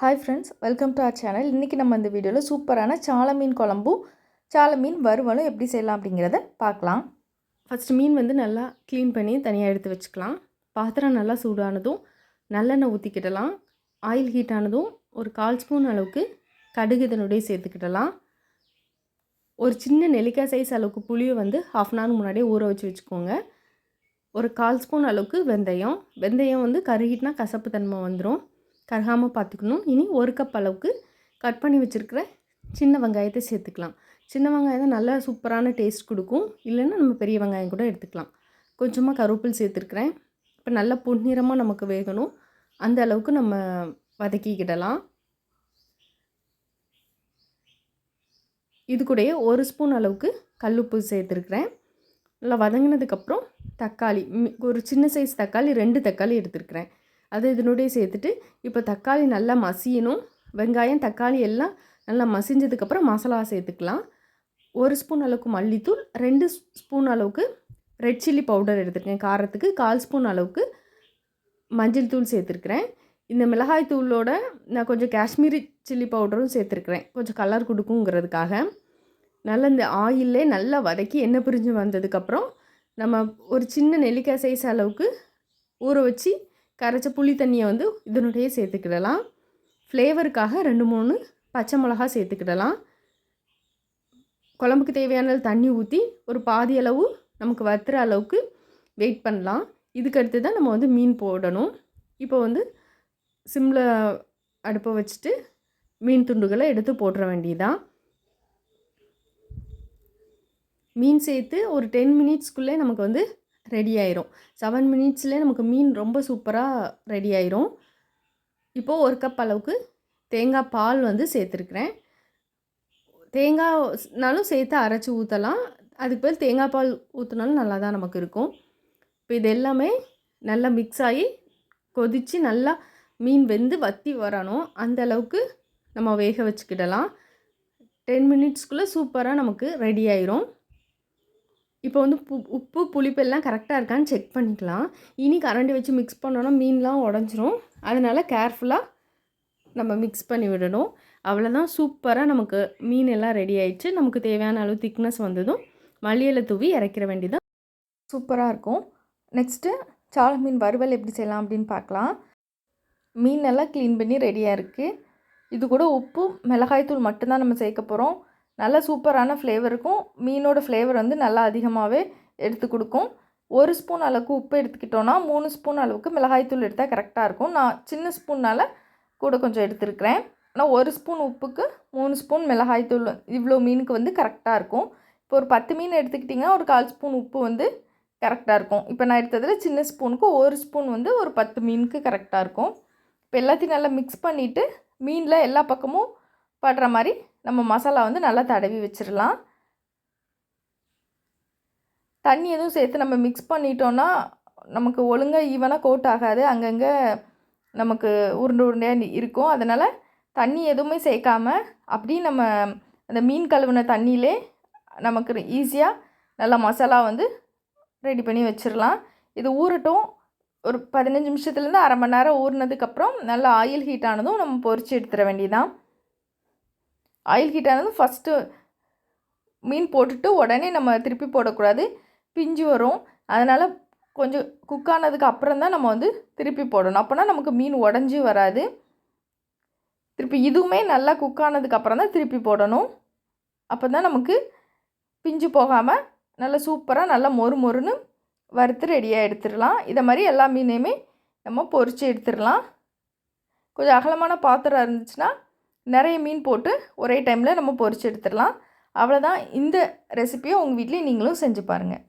Hi friends welcome to our channel இன்றைக்கி நம்ம இந்த வீடியோவில் சூப்பரான சால மீன் குழம்பும் சால மீன் வறுவலும் எப்படி செய்யலாம் அப்படிங்கிறத பார்க்கலாம். ஃபஸ்ட்டு மீன் வந்து நல்லா க்ளீன் பண்ணி தனியாக எடுத்து வச்சுக்கலாம். பாத்திரம் நல்லா சூடானதும் நல்லெண்ணெய் ஊற்றிக்கிடலாம் ஆயில் ஹீட் ஆனதும் ஒரு கால் ஸ்பூன் அளவுக்கு கடுகு இதனுடைய சேர்த்துக்கிடலாம். ஒரு சின்ன நெல்லிக்காய் சைஸ் அளவுக்கு புளியை வந்து ஹாஃப் அன் ஹவர் முன்னாடியே ஊற வச்சு வச்சுக்கோங்க. ஒரு கால் ஸ்பூன் அளவுக்கு வெந்தயம். வெந்தயம் வந்து கருகிட்டுனா கசப்பு தன்மை வந்துடும் கருகாமல் பார்த்துக்கணும். இனி ஒரு கப் அளவுக்கு கட் பண்ணி வச்சுருக்கிற சின்ன வெங்காயத்தை சேர்த்துக்கலாம். சின்ன வெங்காயம் தான் நல்லா சூப்பரான டேஸ்ட் கொடுக்கும். இல்லைன்னா நம்ம பெரிய வெங்காயம் கூட எடுத்துக்கலாம். கொஞ்சமாக கருவேப்பில் சேர்த்துருக்குறேன். இப்போ நல்லா பொன்னிறமாக நமக்கு வேகணும். அந்த அளவுக்கு நம்ம வதக்கிக்கிடலாம். இது கூடயே ஒரு ஸ்பூன் அளவுக்கு கல்லுப்பு சேர்த்துருக்குறேன். நல்லா வதங்கினதுக்கப்புறம் தக்காளி ஒரு சின்ன சைஸ் தக்காளி ரெண்டு தக்காளி எடுத்துருக்குறேன். அதை இதனுடைய சேர்த்துட்டு இப்போ தக்காளி நல்லா மசியணும். வெங்காயம் தக்காளி எல்லாம் நல்லா மசிஞ்சதுக்கப்புறம் மசாலா சேர்த்துக்கலாம். ஒரு ஸ்பூன் அளவுக்கு மல்லித்தூள் ரெண்டு ஸ்பூன் அளவுக்கு ரெட் சில்லி பவுடர் எடுத்துருக்கேன் காரத்துக்கு. கால் ஸ்பூன் அளவுக்கு மஞ்சள் தூள் சேர்த்துருக்குறேன். இந்த மிளகாய் தூளோட நான் கொஞ்சம் காஷ்மீரி சில்லி பவுடரும் சேர்த்துருக்குறேன். கொஞ்சம் கலர் கொடுக்குங்கிறதுக்காக. நல்லா இந்த ஆயிலே நல்லா வதக்கி எண்ணெய் பிரிஞ்சு வந்ததுக்கப்புறம் நம்ம ஒரு சின்ன நெல்லிக்காய் சைஸ் அளவுக்கு ஊற வச்சு கரைச்ச புளி தண்ணியை வந்து இதனுடைய சேர்த்துக்கிடலாம். ஃப்ளேவருக்காக ரெண்டு மூணு பச்சை மிளகா சேர்த்துக்கிடலாம். குழம்புக்கு தேவையான தண்ணி ஊற்றி ஒரு பாதி அளவு நமக்கு வத்துற அளவுக்கு வெயிட் பண்ணலாம். இதுக்கடுத்து தான் நம்ம வந்து மீன் போடணும். இப்போ வந்து சிம்மில் அடுப்பை வச்சுட்டு மீன் துண்டுகளை எடுத்து போட்டுற வேண்டியதான் மீன் சேர்த்து ஒரு டென் மினிட்ஸ்க்குள்ளே நமக்கு வந்து ரெடி ஆயிரும். செவன் மினிட்ஸ்லேயே நமக்கு மீன் ரொம்ப சூப்பராக ரெடி ஆயிரும். இப்போது ஒரு கப் அளவுக்கு தேங்காய் பால் வந்து சேர்த்துருக்குறேன். தேங்காய்னாலும் சேர்த்து அரைச்சி ஊற்றலாம் அதுக்கு பேர் தேங்காய் பால் ஊற்றினாலும் நல்லா தான் நமக்கு இருக்கும். இப்போ இது எல்லாமே நல்லா மிக்ஸ் ஆகி கொதித்து நல்லா மீன் வெந்து வத்தி வரணும். அந்த அளவுக்கு நம்ம வேக வச்சுக்கிடலாம். டென் மினிட்ஸ்க்குள்ளே சூப்பராக நமக்கு ரெடி ஆயிரும். இப்போ வந்து பு உப்பு புளிப்பு எல்லாம் கரெக்டாக இருக்கான்னு செக் பண்ணிக்கலாம். இனி கரண்டி வச்சு மிக்ஸ் பண்ணோன்னா மீன்லாம் உடஞ்சிரும். அதனால் கேர்ஃபுல்லாக நம்ம மிக்ஸ் பண்ணி விடணும். அவ்வளோதான் சூப்பராக நமக்கு மீன் எல்லாம் ரெடி ஆயிடுச்சு. நமக்கு தேவையான அளவு திக்னஸ் வந்ததும் மல்லியில் தூவி இறக்கிற வேண்டியதான் சூப்பராக இருக்கும். நெக்ஸ்ட்டு சால மீன் வறுவல் எப்படி செய்யலாம் அப்படின்னு பார்க்கலாம். மீன் எல்லாம் க்ளீன் பண்ணி ரெடியாக இருக்குது இது கூட உப்பு மிளகாய்த்தூள் மட்டும்தான் நம்ம சேர்க்க போகிறோம் நல்ல சூப்பரான ஃப்ளேவர் இருக்கும். மீனோட ஃப்ளேவர் வந்து நல்லா அதிகமாகவே எடுத்து கொடுக்கும். ஒரு ஸ்பூன் அளவுக்கு உப்பு எடுத்துக்கிட்டோன்னா மூணு ஸ்பூன் அளவுக்கு மிளகாய்த்தூள் எடுத்தால் கரெக்டாக இருக்கும். நான் சின்ன ஸ்பூன்னால் கூட கொஞ்சம் எடுத்துருக்கிறேன். ஆனால் ஒரு ஸ்பூன் உப்புக்கு மூணு ஸ்பூன் மிளகாய்த்தூள் இவ்வளோ மீனுக்கு வந்து கரெக்டாக இருக்கும். இப்போ ஒரு பத்து மீன் எடுத்துக்கிட்டிங்கன்னா ஒரு கால் ஸ்பூன் உப்பு வந்து கரெக்டாக இருக்கும். இப்போ நான் எடுத்ததில் சின்ன ஸ்பூனுக்கு ஒரு ஸ்பூன் வந்து ஒரு பத்து மீனுக்கு கரெக்டாக இருக்கும். இப்போ எல்லாத்தையும் நல்லா மிக்ஸ் பண்ணிவிட்டு மீனில் எல்லா பக்கமும் படுற மாதிரி நம்ம மசாலா வந்து நல்லா தடவி வச்சிடலாம் தண்ணி எதுவும் சேர்த்து நம்ம மிக்ஸ் பண்ணிட்டோன்னா நமக்கு ஒழுங்காக ஈவனாக கோட் ஆகாது. அங்கங்கே நமக்கு உருண்டை உருண்டையாக இருக்கும். அதனால் தண்ணி எதுவுமே சேர்க்காம அப்படியே நம்ம அந்த மீன் கழுவின தண்ணியிலே நமக்கு ஈஸியாக நல்லா மசாலா வந்து ரெடி பண்ணி வச்சிடலாம் இது ஊறட்டும். ஒரு பதினஞ்சு நிமிஷத்துலேருந்து அரை மணி நேரம் ஊறினதுக்கப்புறம் நல்லா ஆயில் ஹீட் ஆனதும் நம்ம பொறிச்சு எடுத்துட வேண்டியதான் ஆயில் ஹீட் ஆனதும் ஃபஸ்ட்டு மீன் போட்டுட்டு உடனே நம்ம திருப்பி போடக்கூடாது. பிஞ்சு வரும். அதனால் கொஞ்சம் குக் ஆனதுக்கு அப்புறம் தான் நம்ம வந்து திருப்பி போடணும். அப்போனா நமக்கு மீன் உடஞ்சி வராது. திருப்பி இதுவுமே நல்லா குக் ஆனதுக்கு அப்புறம் தான் திருப்பி போடணும். அப்போ தான் நமக்கு பிஞ்சு போகாமல் நல்லா சூப்பராக நல்லா மொறு மொறுன்னு வறுத்து ரெடியாக எடுத்துடலாம். இதை மாதிரி எல்லா மீனையுமே நம்ம பொறிச்சு எடுத்துடலாம். கொஞ்சம் அகலமான பாத்திரம் இருந்துச்சுன்னா நிறைய மீன் போட்டு ஒரே டைமில் நம்ம பொறிச்சு எடுத்துடலாம். அவ்வளோதான் இந்த ரெசிப்பியை உங்கள் வீட்லேயும் நீங்களும் செஞ்சு பாருங்கள்